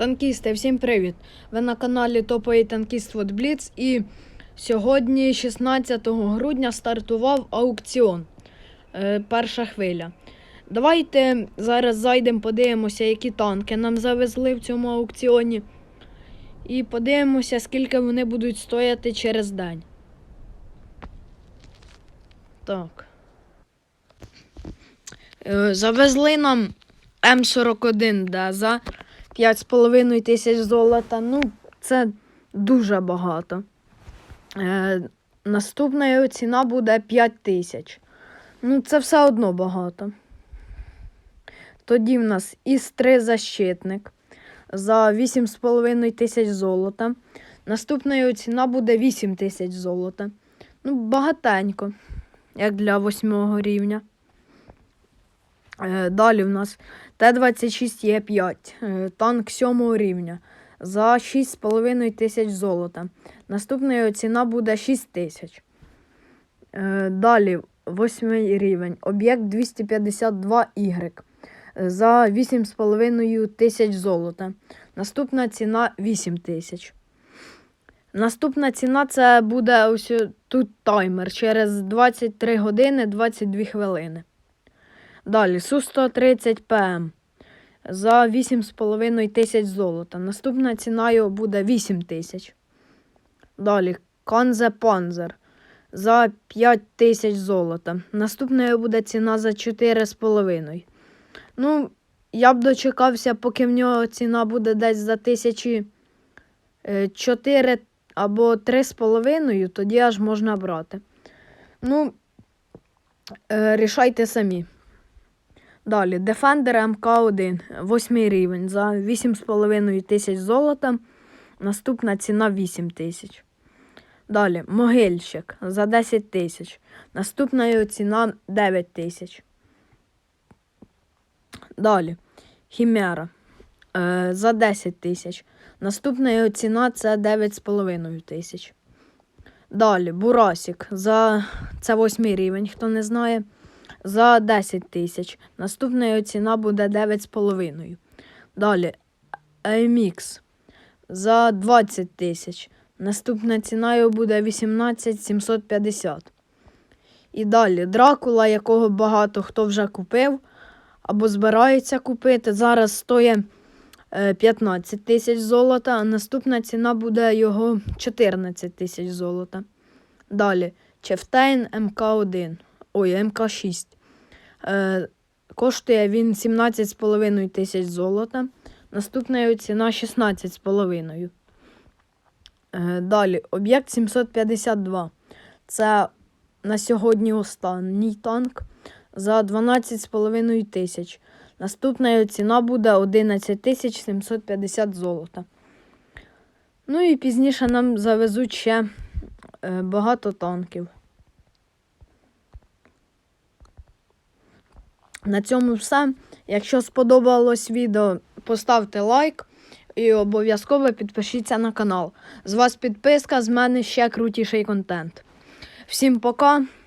Танкісти, всім привіт! Ви на каналі Топовий танкіст Бліц і сьогодні, 16 грудня, стартував аукціон. Е, перша хвиля. Давайте зараз зайдемо, подивимося, які танки нам завезли в цьому аукціоні. І подивимося, скільки вони будуть стояти через день. Так. Е, завезли нам М41 за 5,5 тисяч золота. Ну, це дуже багато. Е, наступна його ціна буде 5 тисяч. Ну, це все одно багато. Тоді в нас ІС-3 защитник за 8,5 тисяч золота. Наступна його ціна буде 8 тисяч золота. Ну, багатенько, як для 8 рівня. Е, Далі в нас Т-26Е5, е, танк 7 рівня за 6,5 тисяч золота. Наступна ціна буде 6 тисяч. Е, Далі 8 рівень. Об'єкт 252Y е, за 8,5 тисяч золота. Наступна ціна 8 тисяч. Наступна ціна це буде ось тут таймер через 23 години 22 хвилини. Далі Су-130 ПМ за 8,5 тисяч золота. Наступна ціна його буде 8 тисяч. Далі Канзе Панзер за 5 тисяч золота. Наступна його буде ціна за 4,5. Ну, я б дочекався, поки в нього ціна буде десь за тисячі 4 або 3,5, тоді аж можна брати. Ну, е, рішайте самі. Далі, Defender МК1, 8 рівень за 8,5 тисяч золота. Наступна ціна 8 тисяч. Далі, могильщик за 10 тисяч. Наступна його ціна 9 тисяч. Далі, Хімера е, за 10 тисяч. Наступна його ціна це 9,5 тисяч. Далі, Бурасік за це 8 рівень, хто не знає за 10 тисяч. Наступна ціна буде 9,5. Далі AMX за 20 тисяч. Наступна ціна його буде 18 750. І далі Дракула, якого багато хто вже купив або збирається купити. Зараз стоїть е, 15 тисяч золота, а наступна ціна буде його 14 тисяч золота. Далі Чефтейн МК1. Ой, МК6. Е, коштує він 17,5 тисяч золота. Наступна ціна 16,5. Е, далі, об'єкт 752. Це на сьогодні останній танк за 12,5 тисяч. Наступна ціна буде 11 тисяч 750 золота. Ну і пізніше нам завезуть ще е, багато танків. На цьому все. Якщо сподобалось відео, поставте лайк і обов'язково підпишіться на канал. З вас підписка, з мене ще крутіший контент. Всім пока,